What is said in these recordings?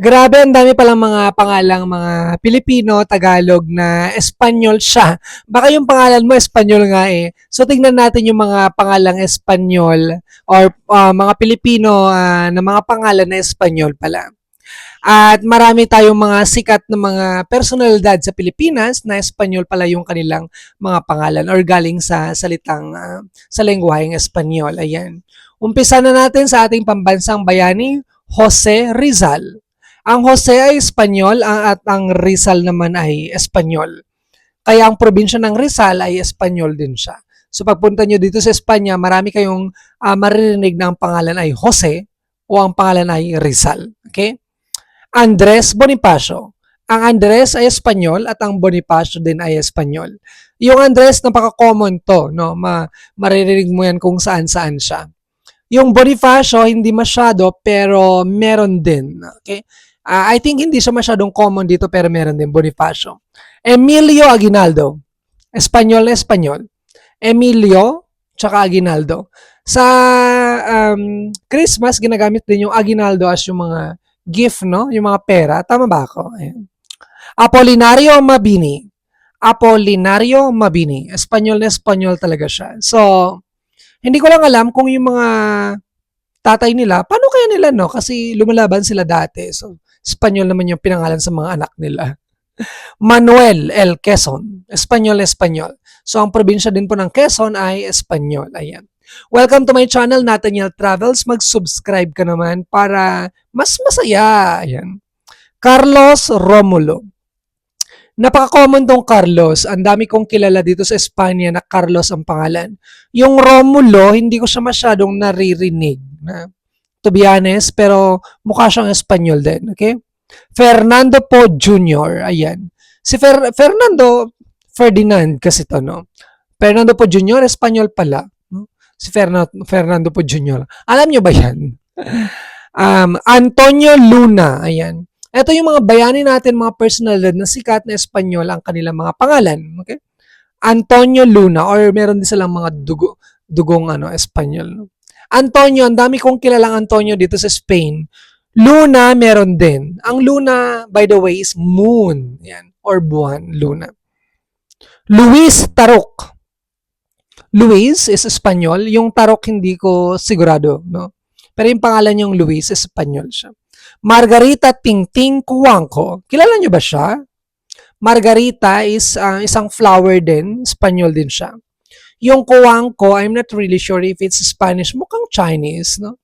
Grabe, ang dami palang mga pangalang mga Pilipino, Tagalog na Espanyol siya. Baka yung pangalan mo Espanyol nga eh. So tingnan natin yung mga pangalang Espanyol or ah, mga Pilipino ah, na mga pangalan na Espanyol pala. At marami tayong mga sikat na mga personalidad sa Pilipinas na Espanyol pala yung kanilang mga pangalan or galing sa salitang ah, sa lengguaheng Espanyol. Ayan. Umpisa na natin sa ating pambansang bayani, Jose Rizal. Ang Jose ay Espanyol ang- at ang Rizal naman ay Espanyol. Kaya ang probinsya ng Rizal ay Espanyol din siya. So pagpunta nyo dito sa Espanya, marami kayong ah, maririnig na ang pangalan ay Jose o ang pangalan ay Rizal. Okay? Andres Bonifacio. Ang Andres ay Espanyol at ang Bonifacio din ay Espanyol. Yung Andres, napaka-common to. No? Ma maririnig mo yan kung saan-saan siya. Yung Bonifacio, hindi masyado, pero meron din. Okay? Ah, I think hindi siya masyadong common dito, pero meron din Bonifacio. Emilio Aguinaldo. Espanyol na Espanyol. Emilio, tsaka Aguinaldo. Sa um, Christmas, ginagamit din yung Aguinaldo as yung mga gift, no? Yung mga pera. Tama ba ako? Ayan. Apolinario Mabini. Apolinario Mabini. Espanyol na Espanyol talaga siya. So, hindi ko lang alam kung yung mga tatay nila, paano kaya nila, no? Kasi lumalaban sila dati. So, Espanyol naman yung pinangalan sa mga anak nila. Manuel L. Quezon. Espanyol, Espanyol. So, ang probinsya din po ng Quezon ay Espanyol. Ayan. Welcome to my channel, Nathaniel Travels. Mag-subscribe ka naman para mas masaya. Ayan. Carlos Romulo. Napaka-common tong Carlos. Ang dami kong kilala dito sa Espanya na Carlos ang pangalan. Yung Romulo, hindi ko siya masyadong naririnig. Na, to be honest, pero mukha siyang Espanyol din. Okay? Fernando po Jr. Ayan. Si Fer- Fernando Ferdinand kasi to, no? Fernando po Jr. Espanyol pala. No? Si Fernando, Fernando po Jr. Alam nyo ba yan? um, Antonio Luna. Ayan. Ito yung mga bayani natin, mga personalidad na sikat na Espanyol ang kanilang mga pangalan. Okay? Antonio Luna or meron din silang mga dugo, dugong ano, Espanyol. No? Antonio, ang dami kong kilalang Antonio dito sa Spain. Luna, meron din. Ang Luna, by the way, is moon. Yan. Or buwan, Luna. Luis Tarok. Luis is Espanyol. Yung Tarok, hindi ko sigurado. No? Pero yung pangalan yung Luis, is Espanyol siya. Margarita Tingting Cuangco. Kilala nyo ba siya? Margarita is ah, isang flower din. Espanyol din siya. Yung Cuangco, I'm not really sure if it's Spanish. Mukhang Chinese, no?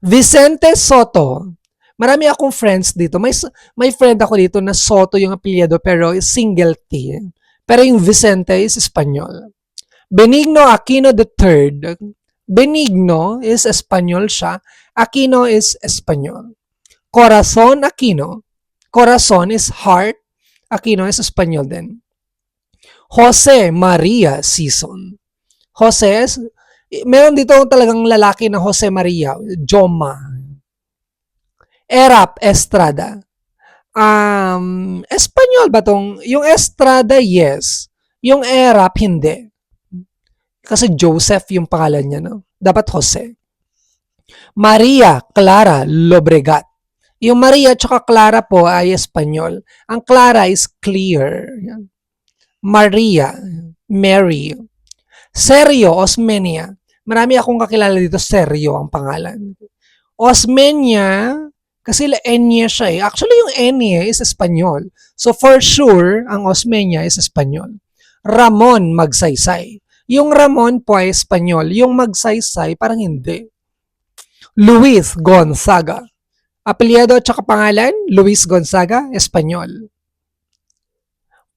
Vicente Soto. Marami akong friends dito. May, may friend ako dito na Soto yung apelyido pero single T. Pero yung Vicente is Espanyol. Benigno Aquino III. Benigno is Espanyol siya. Aquino is Espanyol. Corazon Aquino. Corazon is heart. Aquino is Espanyol din. Jose Maria Sison. Jose meron dito talagang lalaki na Jose Maria, Joma. Erap Estrada. Um, Espanyol ba tong? Yung Estrada, yes. Yung Erap, hindi. Kasi Joseph yung pangalan niya, no? Dapat Jose. Maria Clara Lobregat. Yung Maria at Clara po ay Espanyol. Ang Clara is clear. Yan. Maria, Mary. Sergio Osmeña. Marami akong kakilala dito, Sergio ang pangalan. Osmeña, kasi la Enya siya eh. Actually, yung Enya is Espanyol. So, for sure, ang Osmeña is Espanyol. Ramon Magsaysay. Yung Ramon po ay Espanyol. Yung Magsaysay, parang hindi. Luis Gonzaga. Apelyido at saka pangalan, Luis Gonzaga, Espanyol.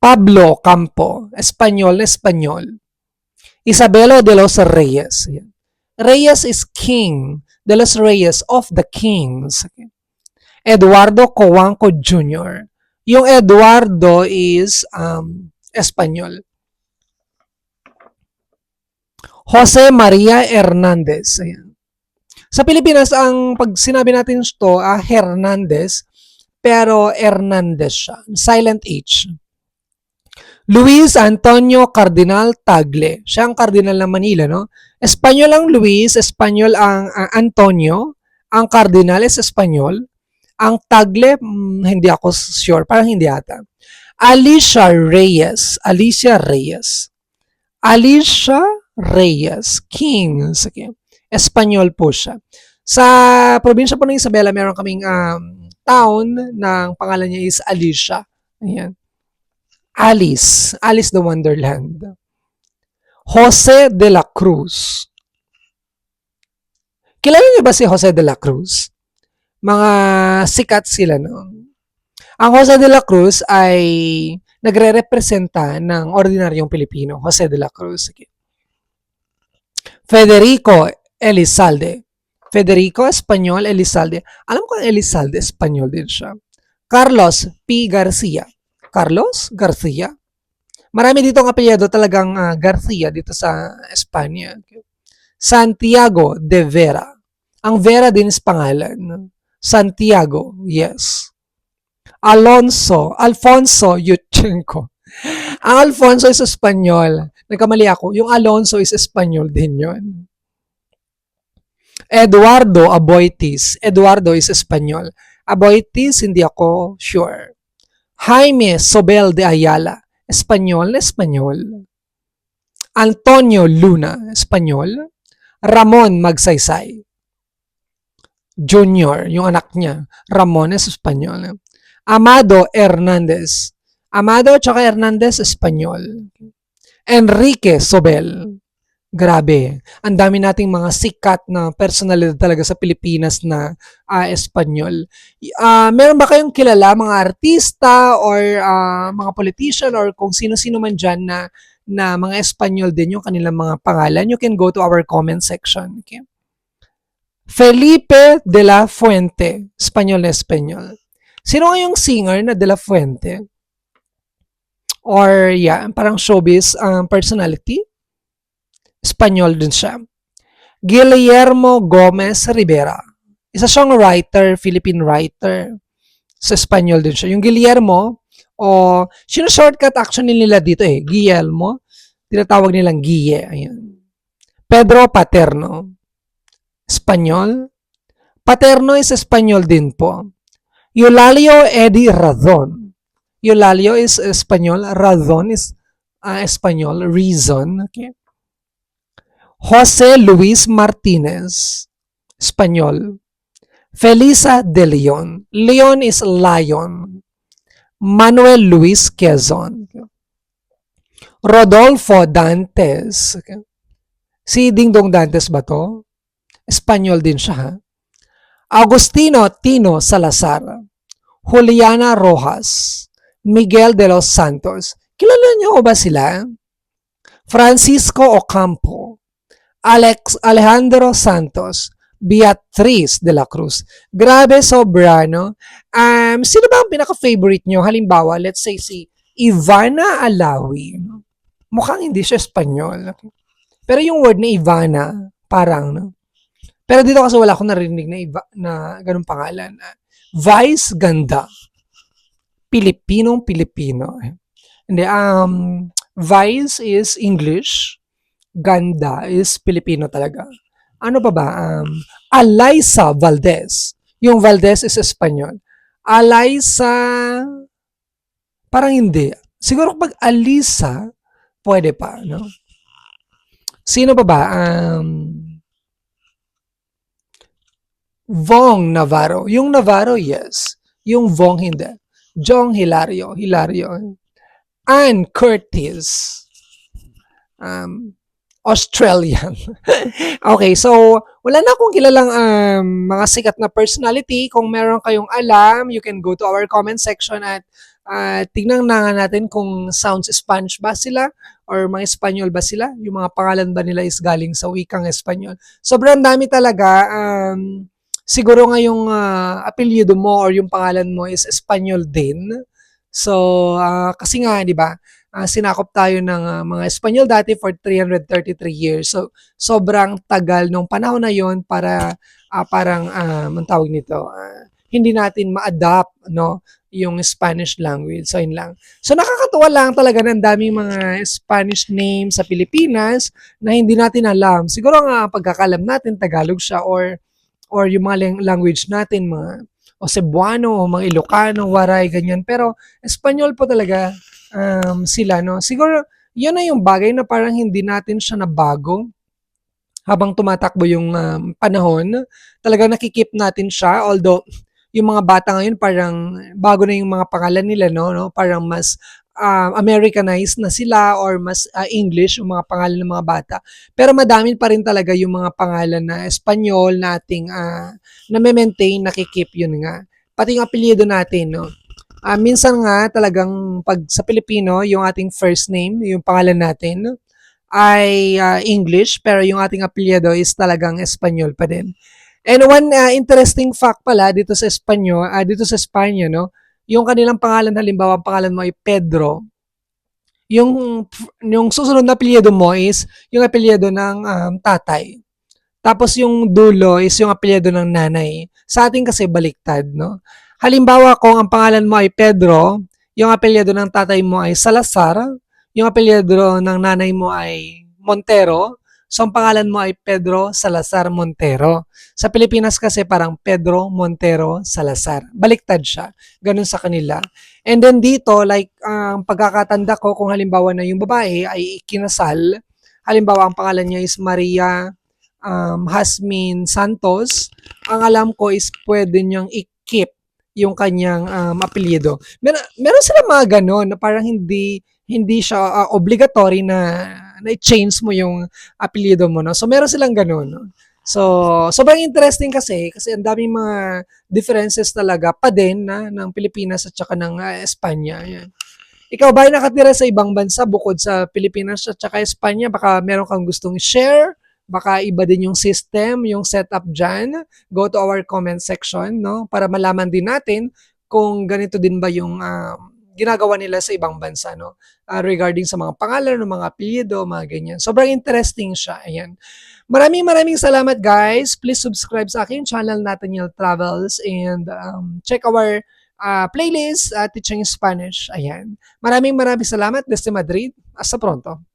Pablo Campo, Espanyol, Espanyol. Isabelo de los Reyes. Reyes is king. De los Reyes of the Kings. Eduardo Coanco Jr. Yung Eduardo is um, Espanyol. Jose Maria Hernandez. Ayan. Sa Pilipinas, ang pag sinabi natin ito, ah, Hernandez, pero Hernandez siya. Silent H. Luis Antonio Cardinal Tagle. Siya ang Cardinal ng Manila, no? Espanyol ang Luis, Espanyol ang ah, Antonio, ang Cardinal is Espanyol, Ang Tagle, mm, hindi ako sure. Parang hindi ata. Alicia Reyes. Alicia Reyes. Alicia Reyes. King. Sige. Espanyol po siya. Sa probinsya po ng Isabela, meron kaming um, town ng pangalan niya is Alicia. Ayan. Alice. Alice the Wonderland. Jose de la Cruz. Kilala niyo ba si Jose de la Cruz? Mga sikat sila, no? Ang Jose de la Cruz ay nagre-representa ng ordinaryong Pilipino. Jose de la Cruz. Federico Elizalde. Federico, Espanyol, Elizalde. Alam ko ang Elizalde, Espanyol din siya. Carlos P. Garcia. Carlos Garcia. Marami dito ang apelyido talagang ah, Garcia dito sa Espanya. Santiago de Vera. Ang Vera din is pangalan. Santiago, yes. Alonso, Alfonso Yutchenko. Ang Alfonso is Espanyol. Nagkamali ako. Yung Alonso is Espanyol din yon. Eduardo Aboitis. Eduardo is Espanyol. Aboitis, hindi ako sure. Jaime Sobel de Ayala. Espanyol, Espanyol. Antonio Luna, Espanyol. Ramon Magsaysay. Junior, yung anak niya. Ramon is Espanyol. Amado Hernandez. Amado tsaka Hernandez, Espanyol. Enrique Sobel. Grabe. Ang dami nating mga sikat na personalidad talaga sa Pilipinas na ah, Espanyol. Ah, meron ba kayong kilala mga artista or ah, mga politician or kung sino-sino man dyan na, na mga Espanyol din yung kanilang mga pangalan? You can go to our comment section. Okay? Felipe de la Fuente. Espanyol na Espanyol. Sino nga yung singer na de la Fuente? Or yeah, parang showbiz um, personality? Espanyol din siya. Guillermo Gomez Rivera. Isa siyang writer, Philippine writer. Sa Espanyol din siya. Yung Guillermo, o sino shortcut actually nila dito eh, Guillermo. Tinatawag nilang Guille. Ayan. Pedro Paterno. Espanyol. Paterno is Espanyol din po. Eulalio Eddie Radon. Eulalio is Espanyol. Radon is ah, Espanyol. Reason. Okay. Jose Luis Martinez, Espanyol. Felisa de Leon. Leon is lion. Manuel Luis Quezon. Rodolfo Dantes. Si Dingdong Dantes ba to? Espanyol din siya. ha? Agustino Tino Salazar. Juliana Rojas. Miguel de los Santos. Kilala niyo ba sila? Francisco Ocampo. Alex Alejandro Santos, Beatriz de la Cruz. Grabe, sobra, no? Um, sino ba ang pinaka-favorite nyo? Halimbawa, let's say si Ivana Alawi. Mukhang hindi siya Espanyol. Pero yung word na Ivana, parang, no? Pero dito kasi wala akong narinig na, Iva, na ganun pangalan. Ah, Vice Ganda. Pilipinong Pilipino. Hindi, um, Vice is English ganda is Filipino talaga. Ano pa ba? Um, Alaysa Valdez. Yung Valdez is Espanyol. Alaysa, parang hindi. Siguro pag Alisa, pwede pa, no? Sino pa ba? Um, Vong Navarro. Yung Navarro, yes. Yung Vong, hindi. Jong Hilario. Hilario. Ann Curtis. Um, Australian. okay, so wala na akong kilalang um, mga sikat na personality. Kung meron kayong alam, you can go to our comment section at uh, tignan na nga natin kung sounds Spanish ba sila or mga Espanyol ba sila. Yung mga pangalan ba nila is galing sa wikang Espanyol. Sobrang dami talaga. Um, siguro nga yung uh, apelyido mo or yung pangalan mo is Espanyol din. So, uh, kasi nga, di ba, ah, sinakop tayo ng ah, mga Espanyol dati for 333 years. So, sobrang tagal nung panahon na yon para ah, parang, um, ang tawag nito, ah, hindi natin ma-adapt, no, yung Spanish language. So, yun lang. So, nakakatuwa lang talaga ng daming mga Spanish names sa Pilipinas na hindi natin alam. Siguro nga, pagkakalam natin, Tagalog siya or or yung mga lang- language natin, mga o Cebuano, o mga Ilocano, Waray, ganyan. Pero Espanyol po talaga um, sila, no? Siguro, yun na yung bagay na parang hindi natin siya nabago habang tumatakbo yung um, panahon. Talagang nakikip natin siya, although yung mga bata ngayon parang bago na yung mga pangalan nila, no? no? Parang mas uh, Americanized na sila or mas uh, English yung mga pangalan ng mga bata. Pero madami pa rin talaga yung mga pangalan na Espanyol na ating uh, na-maintain, nakikip yun nga. Pati yung apelyido natin, no? Uh, minsan nga talagang pag sa Pilipino, yung ating first name, yung pangalan natin, ay uh, English pero yung ating apelyido is talagang Espanyol pa din. And one uh, interesting fact pala dito sa Espanyol, uh, dito sa Espanya, no, yung kanilang pangalan halimbawa, ang pangalan mo ay Pedro, yung yung susunod na apelyido mo is yung apelyido ng um, tatay. Tapos yung dulo is yung apelyido ng nanay. Sa atin kasi baliktad, no? Halimbawa kung ang pangalan mo ay Pedro, yung apelyido ng tatay mo ay Salazar, yung apelyido ng nanay mo ay Montero, so ang pangalan mo ay Pedro Salazar Montero. Sa Pilipinas kasi parang Pedro Montero Salazar. Baliktad siya. Ganun sa kanila. And then dito, like, ang um, pagkakatanda ko, kung halimbawa na yung babae ay kinasal, halimbawa ang pangalan niya is Maria um, Hasmin Santos, ang alam ko is pwede niyang i-keep yung kanyang um, apelyido. Mer meron sila mga ganon na parang hindi hindi siya uh, obligatory na na change mo yung apelyido mo no. So meron silang ganun. No? So, sobrang interesting kasi kasi ang daming mga differences talaga pa din na ng Pilipinas at saka ng uh, Espanya. Yan. Ikaw ba ay nakatira sa ibang bansa bukod sa Pilipinas at saka Espanya? Baka meron kang gustong share? Baka iba din yung system, yung setup dyan. Go to our comment section, no? Para malaman din natin kung ganito din ba yung uh, ginagawa nila sa ibang bansa, no? Uh, regarding sa mga pangalan, ng mga apelyido, mga ganyan. Sobrang interesting siya. Ayan. Maraming maraming salamat guys. Please subscribe sa akin channel Nathaniel Travels and um, check our uh, playlist uh, Teaching Spanish. Ayan. Maraming maraming salamat. Desde Madrid. Hasta pronto.